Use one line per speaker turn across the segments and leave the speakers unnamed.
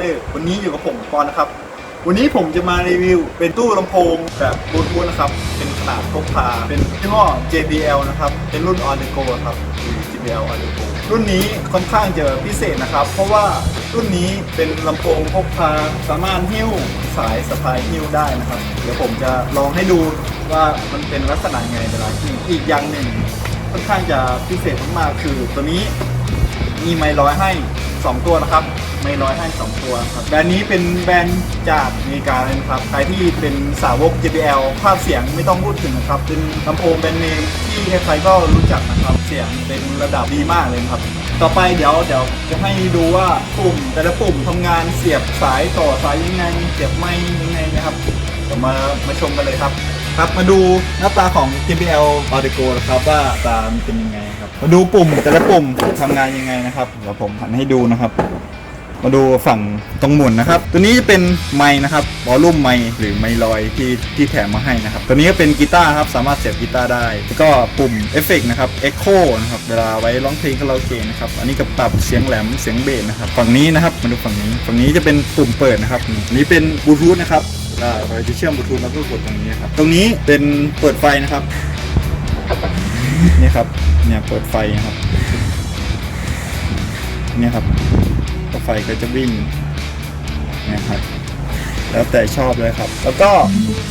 ตอร์วันนี้อยู่กับผมปอนนะครับ วันนี้ผมจะมารีวิว เป็นตู้ลำโพงแบบบลูทูธนะครับ เป็นขนาดพกพา เป็นยี่ห้อ JBL นะครับ เป็นรุ่น On the Go ครับหรือ JBL On the Go รุ่นนี้ค่อนข้างจะพิเศษนะครับ เพราะว่ารุ่นนี้เป็นลำโพงพกพาสามารถหิ้วสายสะพายหิ้วได้นะครับ เดี๋ยวผมจะลองให้ดูว่ามันเป็นลักษณะไงเวลาหิ้วอีกอย่างหนึ่งค่อนข้างจะพิเศษมากๆคือตัวนี้มีไมค์ร้อยให้ 2 ตัวนะครับไมค์ร้อยให้ 2 ตัวครับแบรนด์นี้เป็นแบรนด์จากอเมริกาเลยนะครับใครที่เป็นสาวก JBL ภาพเสียงไม่ต้องพูดถึงนะครับ เป็นลำโพงแบรนด์เนมที่ใครๆก็รู้จักนะครับ เสียงเป็นระดับดีมากเลยครับ ต่อไปเดี๋ยวเดี๋ยวจะให้ดูว่าปุ่มแต่ละปุ่มทำงานเสียบสายต่อสายยังไง เสียบไมค์ยังไงนะครับเดี๋ยวมามาชมกันเลยครับ ครับมาดูหน้าตาของ JBL Audio นะครับว่าตามเป็นยังไง มาดูปุ่มแต่ละปุ่มทำงานยังไงนะครับเดี๋ยวผมหันให้ดูนะครับ มาดูฝั่งตรงหมุนนะครับ ตัวนี้จะเป็นไม้นะครับวอลลุ่มไม้หรือไม้ลอยที่ที่แถมมาให้นะครับ ตัวนี้ก็เป็นกีตาร์ครับสามารถเสียบกีตาร์ได้แล้วก็ปุ่มเอฟเฟกต์นะครับ Echo นะครับเวลาไว้ร้องเพลงคาราโอเกะนะครับอันนี้ก็ปรับเสียงแหลมเสียงเบสนะครับฝั่งนี้นะครับมาดูฝั่งนี้ฝั่งนี้จะเป็นปุ่มเปิดนะครับนี้เป็นบลูทูธนะครับเราจะเชื่อมบลูทูธแล้วก็กดตรงนี้ครับตรงนี้เป็นเปิดไฟนะครับ นี่ครับเนี่ยเปิดไฟนะครับเนี่ยครับไฟก็จะวิ่งนะครับ แล้วแต่ชอบเลยครับ แล้วก็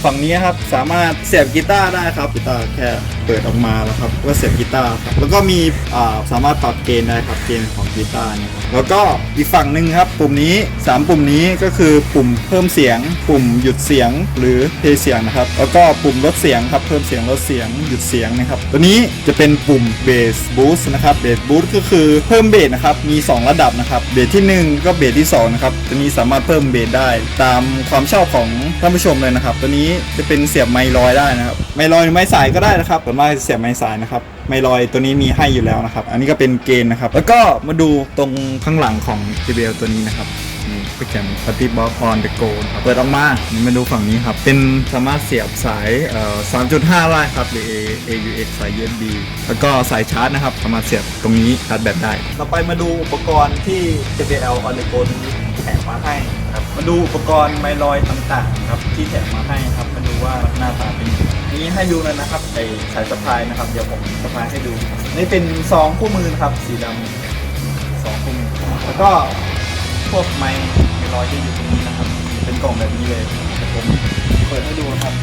ฝั่งนี้ครับสามารถเสียบกีตาร์ได้ครับกีตาร์แค่เปิดออกมาแล้วครับก็เสียบกีตาร์ครับแล้วก็มีอ่าสามารถปรับเกณฑ์ได้ครับเกณฑ์ของกีตาร์เนี่ยครับแล้วก็อีกฝั่งหนึ่งครับ ปุ่มนี้ 3 ปุ่มนี้ก็คือปุ่มเพิ่มเสียง ปุ่มหยุดเสียงหรือเพเสียงนะครับ แล้วก็ปุ่มลดเสียงครับเพิ่มเสียงลดเสียงหยุดเสียงนะครับตัวนี้จะเป็นปุ่มเบสบูสต์นะครับเบสบูสต์ก็คือเพิ่มเบสนะครับมี 2 ระดับนะครับเบสที่ 1 ก็เบสที่2นะครับตัวนี้สามารถเพิ่มเบสได้ตามความชอบของท่านผู้ชมเลยนะครับ ตัวนี้จะเป็นเสียบไมค์ลอยได้นะครับ ไมค์ลอยหรือไม้สายก็ได้นะครับส่วนมากเสียบไม้สายนะครับไมค์ลอยตัวนี้มีให้อยู่แล้วนะครับ อันนี้ก็เป็นเกณฑ์นะครับ แล้วก็มาดูตรงข้างหลังของ JBL ตัวนี้นะครับนี่โปรแกรม Party Box on the go นะครับเปิดออกมานี่มาดูฝั่งนี้ครับ เป็นสามารถเสียบสายเอ่อ3.5ได้ครับ หรือ A AUX สาย USB แล้วก็สายชาร์จนะครับ สามารถเสียบตรงนี้ชาร์จแบตได้ ต่อไปมาดูอุปกรณ์ที่ JBL on the go นี้ แถมมาให้ครับมาดูอุปกรณ์ไมลอยต่างๆครับที่แถมมาให้ครับมาดูว่าหน้าตาเป็นยังไงนี่ให้ดูเลยนะครับไอสายสะพายนะครับเดี๋ยวผมสะพายให้ดูนี่เป็นซองคู่มือนะครับสีดำสองคู่มือแล้วก็พวกไม้ไม้ลอยที่อยู่ตรงนี้นะครับ เป็นกล่องแบบนี้เลยเดี๋ยวผมเปิดให้ดูนะครับ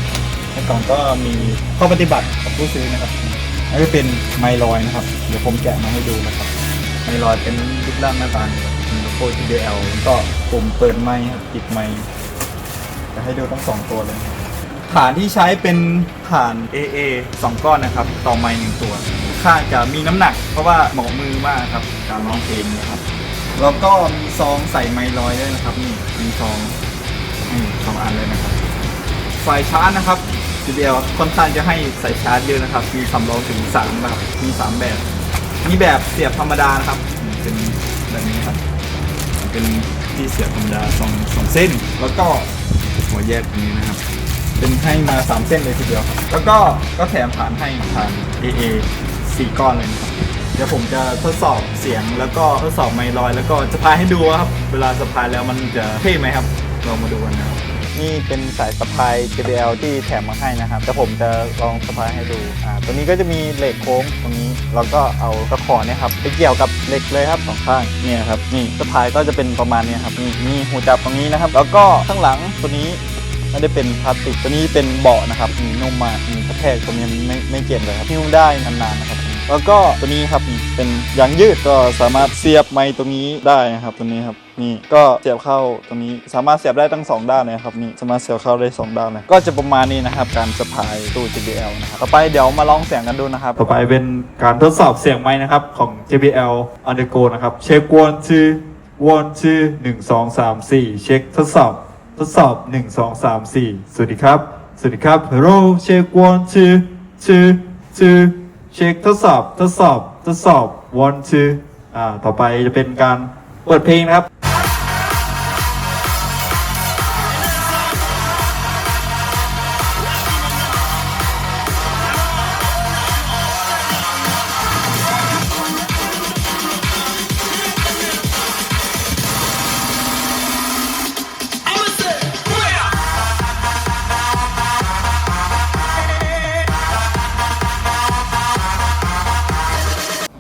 ในกล่องก็มีข้อปฏิบัติของผู้ซื้อนะครับอันนี้เป็นไมลอยนะครับ เดี๋ยวผมแกะมาให้ดูนะครับไมลอยเป็นรูปร่างหน้าตา โลโก้ JBL แล้วก็ปุ่มเปิดไม้ครับปิดไม้จะให้ดูทั้งสองตัวเลย ฐานที่ใช้เป็นฐาน AA 2 ก้อนนะครับ ต่อไม้หนึ่งตัวค่อนข้างจะมีน้ำหนัก เพราะว่าเหมาะมือมากครับ การร้องเพลงนะครับ แล้วก็มีซองใส่ไมค์ลอยด้วยนะครับ นี่มีซองนี่สองอันเลยนะครับไฟชาร์จนะครับทีเดียวค่อนข้างจะให้ใส่ชาร์จเยอะนะครับ มีสำรองถึงสามแบบมีสามแบบ มีแบบเสียบธรรมดานะครับเป็นแบบนี้ครับ เป็นที่เสียบธรรมดาสองสองเส้น แล้วก็หัวแยกตรงนี้นะครับ เป็นให้มาสามเส้นเลยทีเดียวครับ แล้วก็ก็แถมผ่านให้ผ่าน AA สี่ก้อนเลยนะครับเดี๋ยวผมจะทดสอบเสียงแล้วก็ทดสอบไมค์ลอย แล้วก็จะพายให้ดูครับ เวลาสะพายแล้วมันจะเท่ไหมครับลองมาดูกันนะครับ นี่เป็นสายสะพาย JBL ที่แถมมาให้นะครับแต่ผมจะลองสะพายให้ดูอ่าตัวนี้ก็จะมีเหล็กโค้งตรงนี้แล้วก็เอาตะขอเนี่ยครับไปเกี่ยวกับเหล็กเลยครับสองข้างเนี่ยครับนี่สะพายก็จะเป็นประมาณนี้ครับนี่มีหูจับตรงนี้นะครับ แล้วก็ข้างหลังตัวนี้ไม่ได้เป็นพลาสติกตัวนี้เป็นเบาะนะครับมีนุ่มมากมีกระแทกตัวนี้ไม่ไม่เจ็บเลยครับหิ้วได้นานๆนะครับ แล้วก็ตัวนี้ครับนี่เป็นยางยืดก็สามารถเสียบไม้ตรงนี้ได้นะครับตัวนี้ครับนี่ก็เสียบเข้าตรงนี้สามารถเสียบได้ทั้งสองด้านเลยครับนี่สามารถเสียบเข้าได้สองด้านเลยก็จะประมาณนี้นะครับการสะพายตู้ JBL นะครับต่อไปเดี๋ยวมาลองเสียงกันดูนะครับต่อไปเป็นการทดสอบเสียงไม้นะครับของ JBL on the go นะครับเช็ค one two one two หนึ่งสองสามสี่เช็คทดสอบทดสอบ1 2 3 4สวัสดีครับสวัสดีครับ Hello check one two two two เช็คทดสอบทดสอบทดสอบ one two อ่าต่อไปจะเป็นการเปิดเพลงนะครับ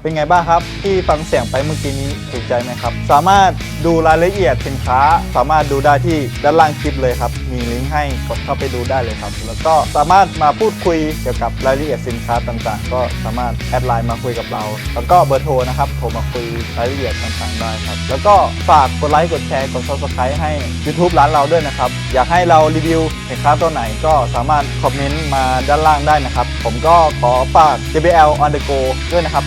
เป็นไงบ้างครับ ที่ฟังเสียงไปเมื่อกี้นี้ถูกใจไหมครับ สามารถดูรายละเอียดสินค้า สามารถดูได้ที่ด้านล่างคลิปเลยครับ มีลิงก์ให้กดเข้าไปดูได้เลยครับ แล้วก็สามารถมาพูดคุยเกี่ยวกับรายละเอียดสินค้าต่างๆ ก็สามารถแอดไลน์มาคุยกับเรา แล้วก็เบอร์โทรนะครับโทรมาคุยรายละเอียดต่างๆได้ครับ แล้วก็ฝากกดไลค์กดแชร์กด subscribe ให้ YouTube ร้านเราด้วยนะครับ อยากให้เรารีวิวสินค้าตัวไหนก็สามารถคอมเมนต์มาด้านล่างได้นะครับ ผมก็ขอฝาก JBL on the go ด้วยนะครับ